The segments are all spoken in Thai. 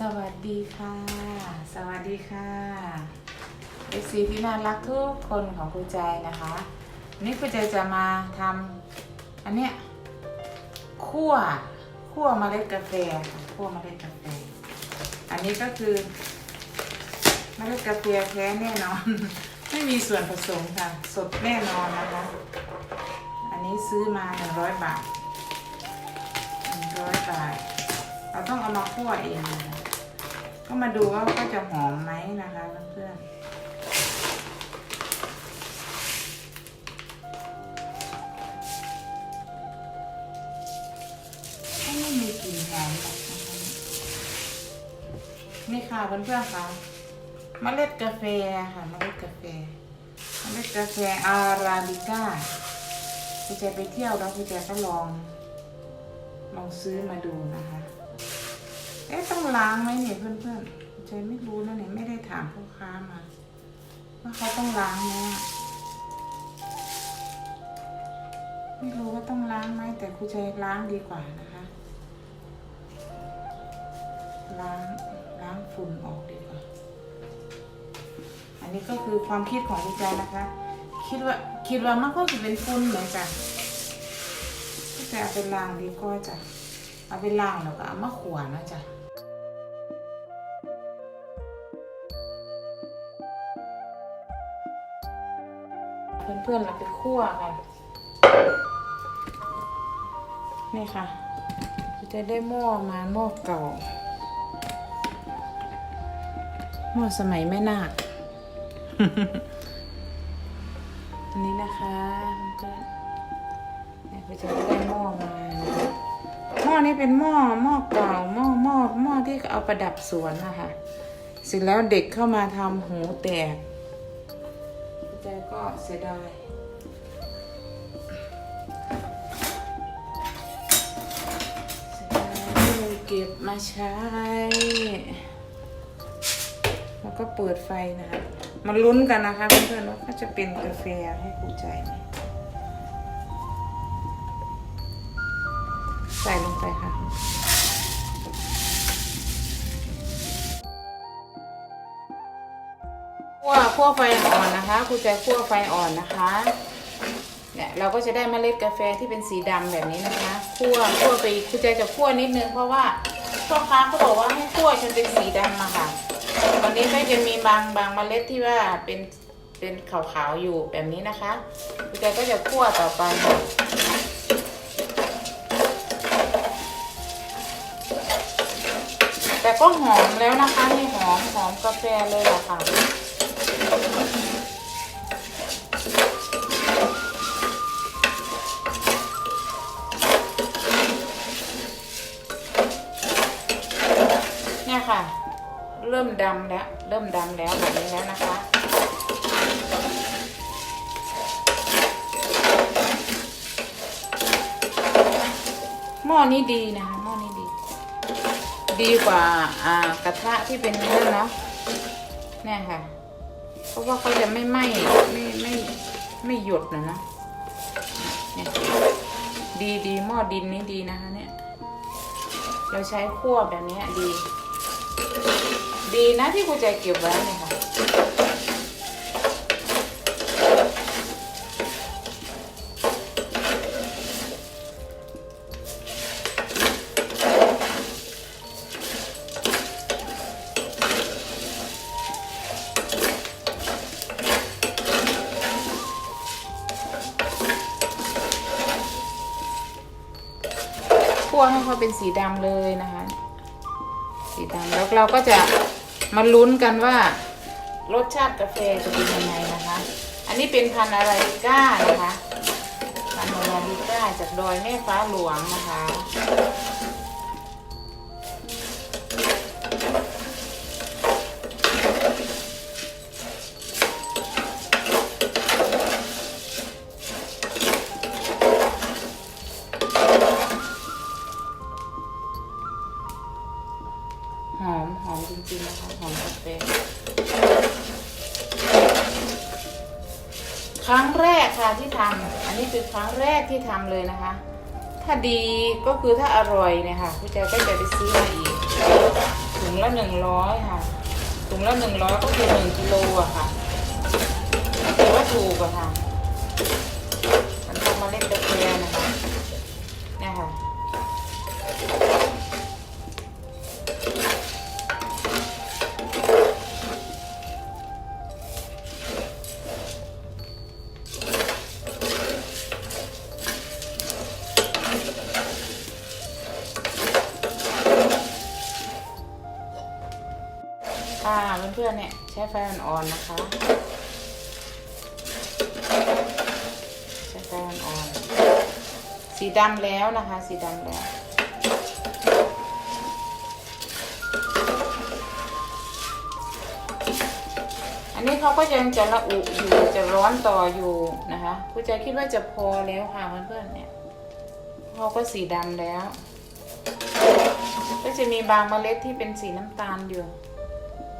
สวัสดีค่ะ สวัสดีค่ะเอซีที่น่ารักทุกคนของครูใจนะคะ วันนี้ครูใจจะมาทำอันเนี้ยคั่วคั่วเมล็ดกาแฟค่ะคั่วเมล็ดกาแฟ อันนี้ก็คือเมล็ดกาแฟแท้แน่นอน ไม่มีส่วนผสมค่ะ สดแน่นอนนะคะ อันนี้ซื้อมาหนึ่งร้อยบาทหนึ่งร้อยบาท เราต้องเอามาคั่วเองนะคะ ก็มาดูว่าก็จะหอมไหมนะคะเพื่อนๆไม่มีกลิ่นหอมหรอกนะคะนี่ค่ะเพื่อนๆค่ะเมล็ดกาแฟค่ะเมล็ดกาแฟเมล็ดกาแฟอาราบิก้าคุณแจไปเที่ยวแล้วคุณแจก็ลอง ลองซื้อมาดูนะคะ อ๊ะต้องล้างไหมเนี่ยเพื่อนๆใจไม่รู้นะเนี่ยไม่ได้ถามพ่อค้ามา ว่าเขาต้องล้างไหมอะไม่รู้ว่าต้องล้างไหมแต่ครูใจล้างดีกว่านะคะ ล้างล้างฝุ่นออกดีกว่า อันนี้ก็คือความคิดของครูใจนะคะ คิดว่าคิดว่ามันก็จะเป็นฝุ่นเหมือนกันก็จะเอาไปล้างดีก็จะเอาไปล้างแล้วก็เอามาขวานนะจ๊ะ เพื่อนๆเราไปคั่วกันนี่ค่ะ จะได้หม้อมาหม้อเก่า หม้อสมัยแม่นาคอันนี้นะคะเพื่อนๆเนี่ยก็จะได้หม้อมานะคะหม้อนี้เป็นหม้อหม้อเก่าหม้อหม้อหม้อที่เอาประดับสวนนะคะเสร็จแล้วเด็กเข้ามาทำหูแตก ใจก็เสียดายเสียดายก็เลยเก็บมาใช้ แล้วก็เปิดไฟนะคะมาลุ้นกันนะคะเพื่อนๆว่าเขาจะเป็นกาแฟให้ครูใจไหมใส่ลงไปค่ะ คั่วไฟอ่อนนะคะครูใจคั่วไฟอ่อนนะคะเนี่ยเราก็จะได้เมล็ดกาแฟที่เป็นสีดำแบบนี้นะคะคั่วคั่วไปครูใจจะคั่วนิดนึงเพราะว่าพ่อค้าเขาบอกว่าให้คั่วจนเป็นสีดำมาค่ะตอนนี้ก็จะมีบางบางเมล็ดที่ว่าเป็นเป็นขาวๆอยู่แบบนี้นะคะครูใจก็จะคั่วต่อไปแต่ก็หอมแล้วนะคะนี่หอมหอมกาแฟเลยอะค่ะ เนี่ยค่ะ เริ่มดำแล้ว เริ่มดำแล้วแบบนี้แล้วนะคะหม้อนี้ดีนะคะหม้อนี้ดี ดีกว่า อ่ากระทะที่เป็นนั่นเนาะเนี่ยค่ะ เพราะว่าเขาจะไม่ไหม้ไม่ไม่ไม่หยดนะนะเนี่ยดีดีหม้อดินนี้ดีนะคะเนี่ย เราใช้คั่วแบบนี้ดี ดีนะที่กูใจเก็บไว้เนี่ยค่ะ คั่วให้เขาเป็นสีดำเลยนะคะ สีดำแล้วเราก็จะมาลุ้นกันว่ารสชาติกาแฟจะเป็นยังไงนะคะ อันนี้เป็นพันธุ์อาราบิก้านะคะพันธุ์อาราบิก้าจากดอยแม่ฟ้าหลวงนะคะ ครั้งแรกที่ทำเลยนะคะ ถ้าดีก็คือถ้าอร่อยเนี่ยค่ะพี่แจก็จะไปซื้อมาอีกถุงละหนึ่งร้อยค่ะถุงละหนึ่งร้อยก็คือหนึ่งกิโลอะค่ะถือว่าถูกอะค่ะ ใช้ไฟอ่อนๆนะคะ ใช้ไฟอ่อนๆสีดำแล้วนะคะ สีดำแล้วอันนี้เขาก็ยังจะระอุอยู่จะร้อนต่ออยู่นะคะคุณใจคิดว่าจะพอแล้วค่ะเพื่อนๆเนี่ยเขาก็สีดำแล้ว ก็จะมีบางเมล็ดที่เป็นสีน้ำตาลอยู่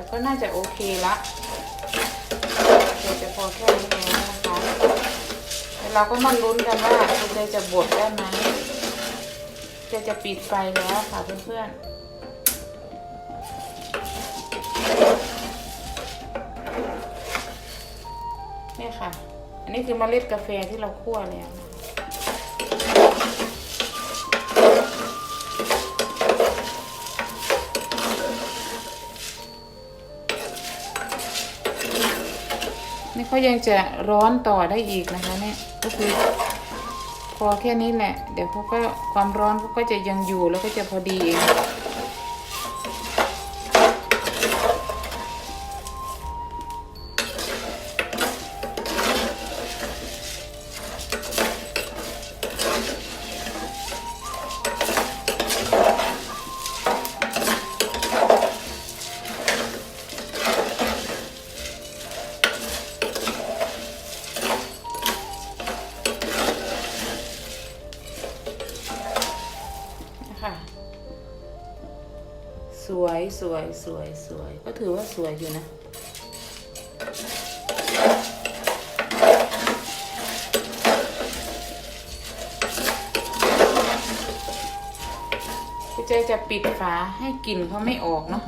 แต่ก็น่าจะโอเคละเดี๋ยวจะพอแค่นี้แล้วนะคะแล้วเราก็มาลุ้นกันว่าคุณเจจะบดได้ไหมเจจะปิดไฟแล้วค่ะเพื่อนๆเนี่ยค่ะ อันนี้คือเมล็ดกาแฟที่เราคั่วแล้วนะ นี่เขายังจะร้อนต่อได้อีกนะคะเนี่ยก็คือพอแค่นี้แหละ เดี๋ยวเขาก็ความร้อนเขาก็จะยังอยู่แล้วก็จะพอดีเอง คะสวยสวยสวยสวยก็ถือว่าสวยอยู่นะคุณเจจะปิดฝาให้กลิ่นเขาไม่ออกเนาะ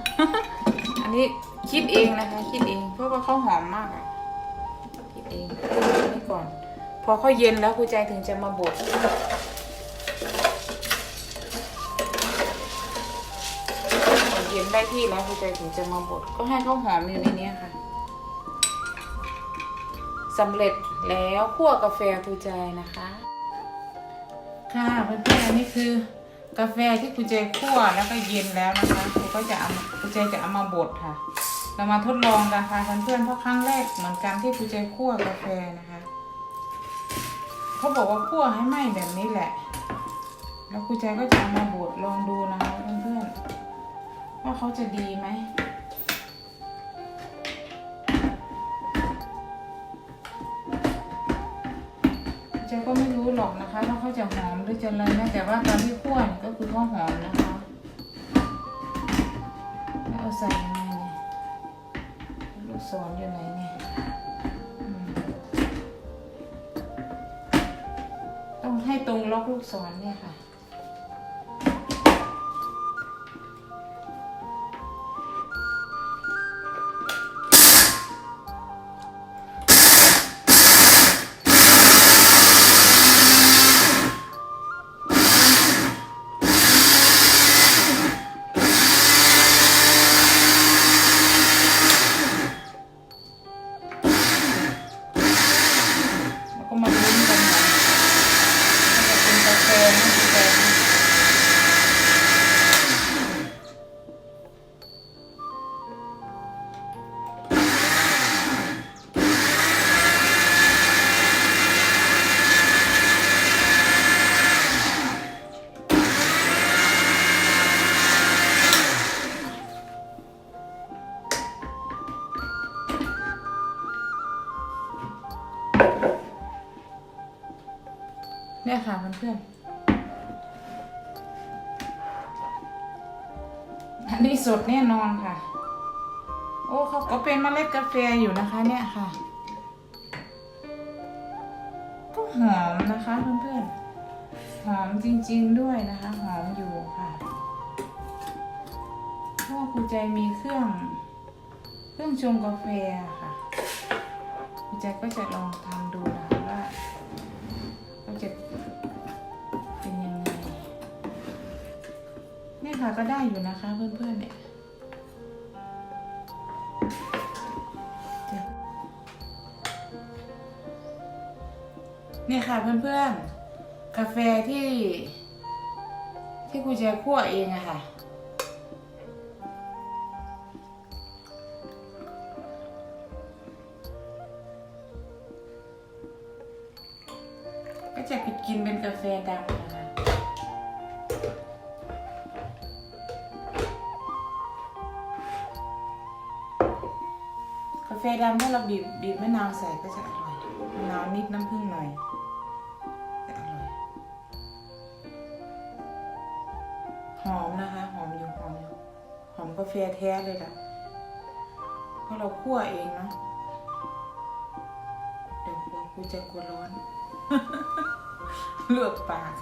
อันนี้คิดเองนะคะ คิดเอง เพราะว่าเขาหอมมากอะคิดเองอันนี่ก่อน พอเขาเย็นแล้วคุณใจถึงจะมาบด เย็นได้ที่แล้วคุณใจถึงจะมาบดก็ให้เขาหอมอยู่ในนี้ค่ะสำเร็จแล้วคั่วกาแฟคุณใจนะคะ ค่ะเพื่อนๆนนี้คือกาแฟที่คุณเจคั่วแล้วก็เย็นแล้วนะคะคุณก็จะเอาคุณเจจะเอามาบดค่ะ เรามาทดลองกันค่ะเพื่อนๆเพราะครั้งแรกเหมือนกันที่คุณเจคั่วกาแฟนะคะเขาบอกว่าคั่วให้ไหม้แบบนี้แหละ แล้วคุณเจก็จะเอามาบดลองดูนะคะเพื่อนๆ ว่าเขาจะดีไหมคุณเจก็ไม่รู้หรอกนะคะว่าเขาจะหอมหรือจะอะไรนะแต่ว่าตอนที่คั่วนก็คือเขาหอมนะคะ แล้วเอาใส่ยังไงเนี่ยลูกศรอยู่ไหนเนี่ยต้องให้ตรงล็อกลูกศรเนี่ย เนี่ยค่ะเพื่อนๆอันนี้สดแน่นอนค่ะ โอ้เขาก็เป็นเมล็ดกาแฟอยู่นะคะ เนี่ยค่ะ ก็หอมนะคะเพื่อนๆ หอมจริง ๆด้วยนะคะ หอมอยู่ค่ะเพราะว่าครูใจมีเครื่อง เครื่องชงกาแฟค่ะครูใจก็จะลองทำดู เนี่ยค่ะก็ได้อยู่นะคะเพื่อนๆเนี่ยเนี่ยค่ะเพื่อนๆ กาแฟที่ ที่ครูใจคั่วเองอะค่ะ ก็จะไปกินเป็นกาแฟดำนะคะ ฟดำถ้าเราบีบบีบมะนาวใส่ก็จะอร่อยมะนาวนิดน้ำผึ้งหน่อยจะอร่อยหอมนะคะ หอมอยู่หอมอยู่หอมกาแฟแท้เลยล่ะเพราะเราคั่วเองเนาะเดี๋ยวกลัวกูจะกลัวร้อน เลือกปาก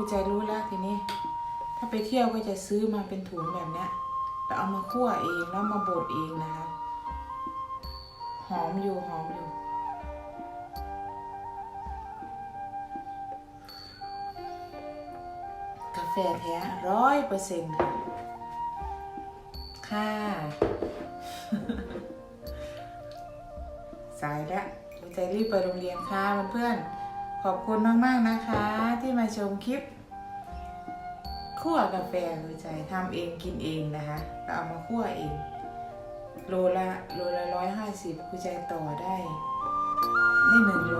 คะโอ้คุณใจรู้แล้วทีนี้ ถ้าไปเที่ยวก็จะซื้อมาเป็นถุงแบบนี้ยแล้วเอามาคั่วเองแล้วมาบดเองนะคะหอมอยู่หอมอยู่ กาแฟแท้ร้อยเปอร์เซ็นต์ค่ะ สายแล้วหัวใจรีบไปโรงเรียนค่ะเพื่อนๆ ขอบคุณมาก ๆ นะคะที่มาชมคลิปคั่วกาแฟหัวใจทำเองกินเองนะคะเราเอามาคั่วเอง โลละโลละร้อยห้าสิบคุณใจต่อได้ได้หนึ่งโล